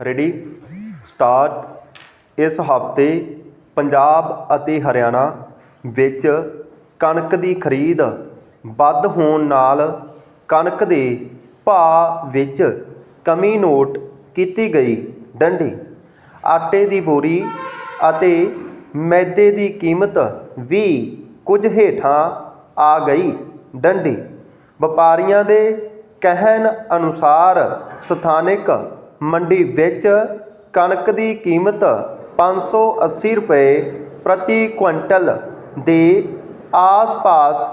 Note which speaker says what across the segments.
Speaker 1: Ready? Start. ਇਸ ਹਫ਼ਤੇ ਪੰਜਾਬ ਅਤੇ ਹਰਿਆਣਾ ਵਿੱਚ ਕਣਕ ਦੀ ਖਰੀਦ ਵੱਧ ਹੋਣ ਨਾਲ ਕਣਕ ਦੇ ਭਾਅ ਵਿੱਚ ਕਮੀ ਨੋਟ ਕੀਤੀ ਗਈ। ਡੰਡੀ। ਆਟੇ ਦੀ ਬੋਰੀ ਅਤੇ ਮੈਦੇ ਦੀ ਕੀਮਤ ਵੀ ਕੁਝ ਹੇਠਾਂ ਆ ਗਈ। ਡੰਡੀ। ਵਪਾਰੀਆਂ ਦੇ ਕਹਿਣ ਅਨੁਸਾਰ ਸਥਾਨਕ ਮੰਡੀ ਵਿੱਚ ਕਣਕ ਦੀ ਕੀਮਤ 580 ਰੁਪਏ ਪ੍ਰਤੀ ਕੁਇੰਟਲ ਦੇ ਆਸ-ਪਾਸ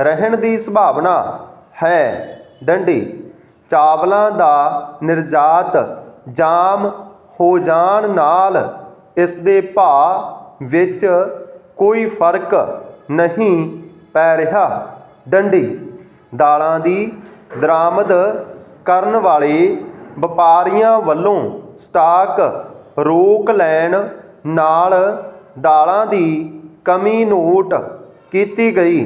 Speaker 1: ਰਹਿਣ ਦੀ ਸੰਭਾਵਨਾ ਹੈ। ਡੰਡੀ, ਚਾਵਲਾਂ ਦਾ ਨਿਰਯਾਤ ਜਾਮ ਹੋ ਜਾਣ ਨਾਲ ਇਸ ਦੇ ਭਾਅ ਵਿੱਚ ਕੋਈ ਫ਼ਰਕ ਨਹੀਂ ਪੈ ਰਿਹਾ। ਡੰਡੀ, ਦਾਲਾਂ ਦੀ ਦਰਾਮਦ ਕਰਨ ਵਾਲੇ ਵਪਾਰੀਆਂ ਵੱਲੋਂ ਸਟਾਕ ਰੋਕ ਲੈਣ ਨਾਲ ਦਾਲਾਂ ਦੀ ਕਮੀ ਨੋਟ ਕੀਤੀ ਗਈ,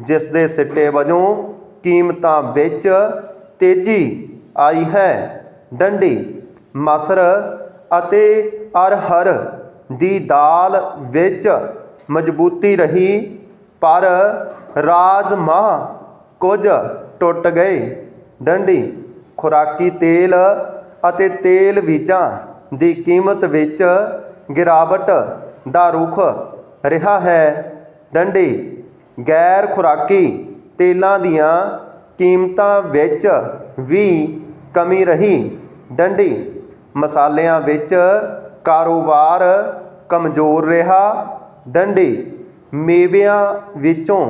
Speaker 1: ਜਿਸ ਦੇ ਸਿੱਟੇ ਵਜੋਂ ਕੀਮਤਾਂ ਵਿੱਚ ਤੇਜ਼ੀ ਆਈ ਹੈ। ਡੰਡੀ, ਮਸਰ ਅਤੇ ਅਰਹਰ ਦੀ ਦਾਲ ਵਿੱਚ ਮਜ਼ਬੂਤੀ ਰਹੀ, ਪਰ ਰਾਜਮਾ ਕੁਝ ਟੁੱਟ ਗਏ। ਡੰਡੀ ਖੁਰਾਕੀ ਤੇਲ ਅਤੇ ਤੇਲ ਬੀਜਾਂ ਦੀ ਕੀਮਤ ਵਿੱਚ ਗਿਰਾਵਟ ਦਾ ਰੁਖ ਰਿਹਾ ਹੈ। ਡੰਡੀ, ਗੈਰ ਖੁਰਾਕੀ ਤੇਲਾਂ ਦੀਆਂ ਕੀਮਤਾਂ ਵਿੱਚ ਵੀ ਕਮੀ ਰਹੀ। ਡੰਡੀ, ਮਸਾਲਿਆਂ ਵਿੱਚ ਕਾਰੋਬਾਰ ਕਮਜ਼ੋਰ ਰਿਹਾ। ਡੰਡੀ, ਮੇਵਿਆਂ ਵਿੱਚੋਂ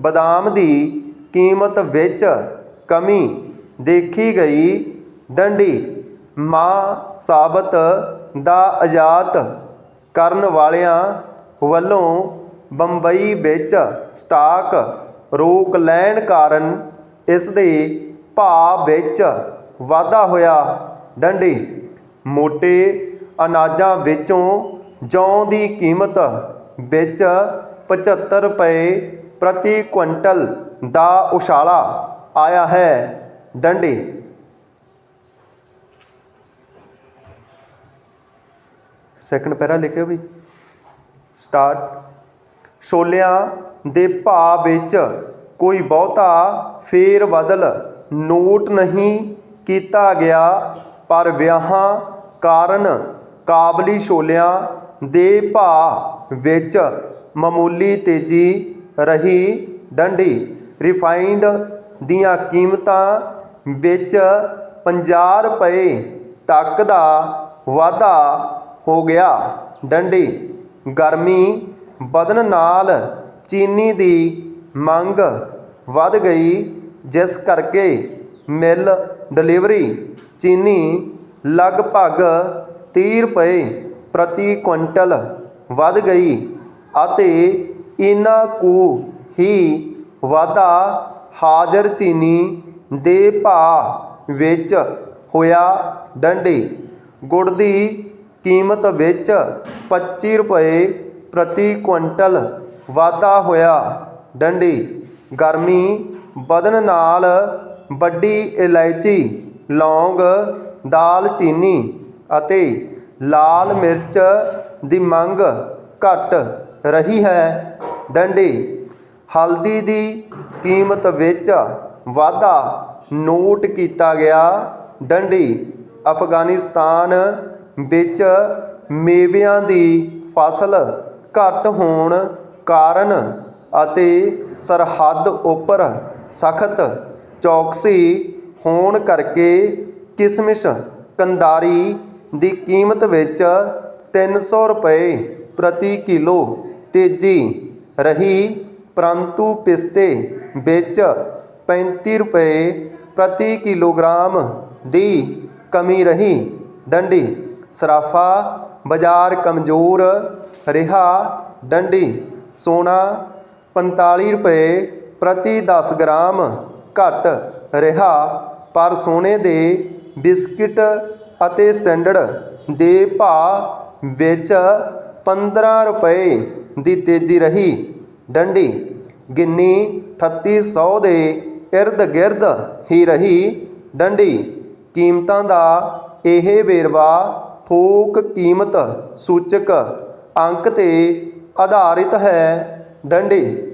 Speaker 1: ਬਦਾਮ ਦੀ ਕੀਮਤ ਵਿੱਚ ਕਮੀ ਦੇਖੀ ਗਈ ਡੰਡੀ ਮਾਂ ਸਾਬਤ ਦਾ ਆਯਾਤ ਕਰਨ ਵਾਲਿਆਂ ਵੱਲੋਂ ਬੰਬਈ ਵਿੱਚ ਸਟਾਕ ਰੋਕ ਲੈਣ ਕਾਰਨ ਇਸ ਦੇ ਭਾਅ ਵਿੱਚ ਵਾਧਾ ਹੋਇਆ। ਡੰਡੀ ਮੋਟੇ ਅਨਾਜਾਂ ਵਿੱਚੋਂ ਜੌਂ ਦੀ ਕੀਮਤ ਵਿੱਚ 75 ਰੁਪਏ ਪ੍ਰਤੀ ਕੁਇੰਟਲ ਦਾ ਉਛਾਲਾ ਆਇਆ ਹੈ। ਡੰਡੇ। ਸੈਕੰਡ ਪੈਰਾ ਲਿਖਿਓ ਵੀ। ਸਟਾਰਟ ਛੋਲਿਆਂ ਦੇ ਭਾਅ ਵਿੱਚ ਕੋਈ ਬਹੁਤਾ ਫੇਰ ਬਦਲ ਨੋਟ ਨਹੀਂ ਕੀਤਾ ਗਿਆ, ਪਰ ਵਿਆਹਾਂ ਕਾਰਨ ਕਾਬਲੀ ਛੋਲਿਆਂ ਦੇ ਭਾਅ ਵਿੱਚ ਮਾਮੂਲੀ ਤੇਜ਼ੀ ਰਹੀ। ਡੰਡੀ। ਰਿਫਾਈਨਡ ਦੀਆਂ ਕੀਮਤਾਂ ਵਿੱਚ 50 ਰੁਪਏ ਤੱਕ ਦਾ ਵਾਧਾ ਹੋ ਗਿਆ। ਡੰਡੀ, ਗਰਮੀ ਵਧਣ ਨਾਲ ਚੀਨੀ ਦੀ ਮੰਗ ਵੱਧ ਗਈ, ਜਿਸ ਕਰਕੇ ਮਿਲ ਡਿਲੀਵਰੀ ਚੀਨੀ ਲਗਭਗ 30 ਰੁਪਏ ਪ੍ਰਤੀ ਕੁਇੰਟਲ ਵੱਧ ਗਈ ਅਤੇ ਇਨ੍ਹਾਂ ਕੁ ਹੀ ਵਾਧਾ ਹਾਜ਼ਰ ਚੀਨੀ ਦੇ ਭਾਅ ਵਿੱਚ ਹੋਇਆ ਡੰਡੀ। ਗੁੜ ਦੀ ਕੀਮਤ ਵਿੱਚ 25 ਰੁਪਏ ਪ੍ਰਤੀ ਕੁਇੰਟਲ ਵਾਧਾ ਹੋਇਆ ਡੰਡੀ। ਗਰਮੀ ਵਧਣ ਨਾਲ ਵੱਡੀ ਇਲਾਇਚੀ, ਲੌਂਗ ਦਾਲਚੀਨੀ ਅਤੇ ਲਾਲ ਮਿਰਚ ਦੀ ਮੰਗ ਘਟ ਰਹੀ ਹੈ ਡੰਡੀ। ਹਲਦੀ ਦੀ ਕੀਮਤ ਵਿੱਚ ਵਾਧਾ ਨੋਟ ਕੀਤਾ ਗਿਆ। ਡੰਡੀ, ਅਫਗਾਨਿਸਤਾਨ ਵਿੱਚ ਮੇਵਿਆਂ ਦੀ ਫਸਲ ਘੱਟ ਹੋਣ ਕਾਰਨ ਅਤੇ ਸਰਹੱਦ ਉੱਪਰ ਸਖਤ ਚੌਕਸੀ ਹੋਣ ਕਰਕੇ ਕਿਸਮਿਸ ਕੰਦਾਰੀ ਦੀ ਕੀਮਤ ਵਿੱਚ 300 ਰੁਪਏ ਪ੍ਰਤੀ ਕਿਲੋ ਤੇਜ਼ੀ ਰਹੀ, ਪਰੰਤੂ ਪਿਸਤੇ ਵਿੱਚ 35 ਰੁਪਏ ਪ੍ਰਤੀ ਕਿਲੋਗ੍ਰਾਮ ਦੀ ਕਮੀ ਰਹੀ। ਡੰਡੀ, ਸਰਾਫਾ, ਬਾਜ਼ਾਰ ਕਮਜ਼ੋਰ ਰਿਹਾ। ਡੰਡੀ, ਸੋਨਾ 45 ਰੁਪਏ ਪ੍ਰਤੀ 10 ਗ੍ਰਾਮ ਘਟ ਰਿਹਾ, ਪਰ ਸੋਨੇ ਦੇ ਬਿਸਕਿਟ ਅਤੇ ਸਟੈਂਡਰਡ ਦੇ ਭਾਅ ਵਿੱਚ 15 ਰੁਪਏ ਦੀ ਤੇਜ਼ੀ ਰਹੀ। ਡੰਡੀ, ਗਿੰਨੀ 3800 ਦੇ ਇਰਦ ਗਿਰਦ ਹੀ ਰਹੀ ਡੰਡੀ। ਕੀਮਤਾਂ ਦਾ ਇਹ ਵੇਰਵਾ ਥੋਕ ਕੀਮਤ ਸੂਚਕ ਅੰਕ ਤੇ ਆਧਾਰਿਤ ਹੈ ਡੰਡੀ।